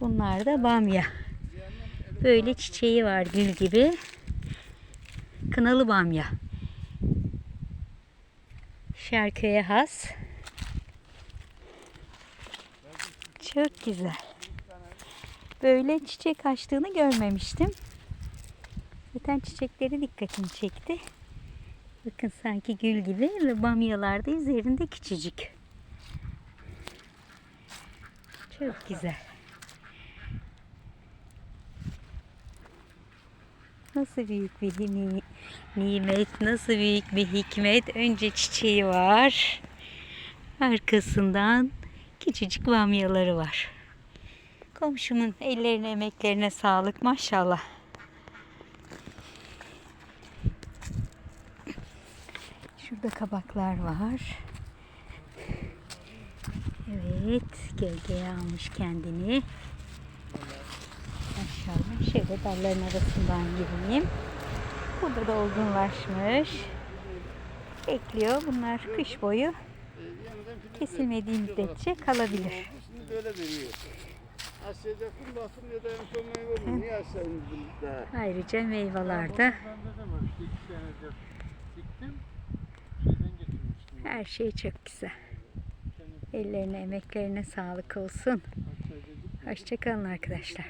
Bunlar da bamya. Böyle çiçeği var gül gibi. Kınalı bamya. Şarköye has. Çok güzel. Böyle çiçek açtığını görmemiştim. Zaten çiçekleri dikkatimi çekti. Bakın sanki gül gibi ve bamyalar da üzerinde küçücük. Çok güzel. Nasıl büyük bir ni- nimet, nasıl büyük bir hikmet. Önce çiçeği var. Arkasından küçücük bamyaları var. Komşumun ellerine emeklerine sağlık maşallah. Şurada kabaklar var. Evet, gölgeye almış kendini. Şöyle dalların arasından gireyim. Burada da olgunlaşmış. Bekliyor. Bunlar kış boyu kesilmediği müddetçe kalabilir. Şimdi böyle veriyor. Ayrıca meyvelerde her şey çok güzel. Ellerine, emeklerine sağlık olsun. Hoşçakalın arkadaşlar.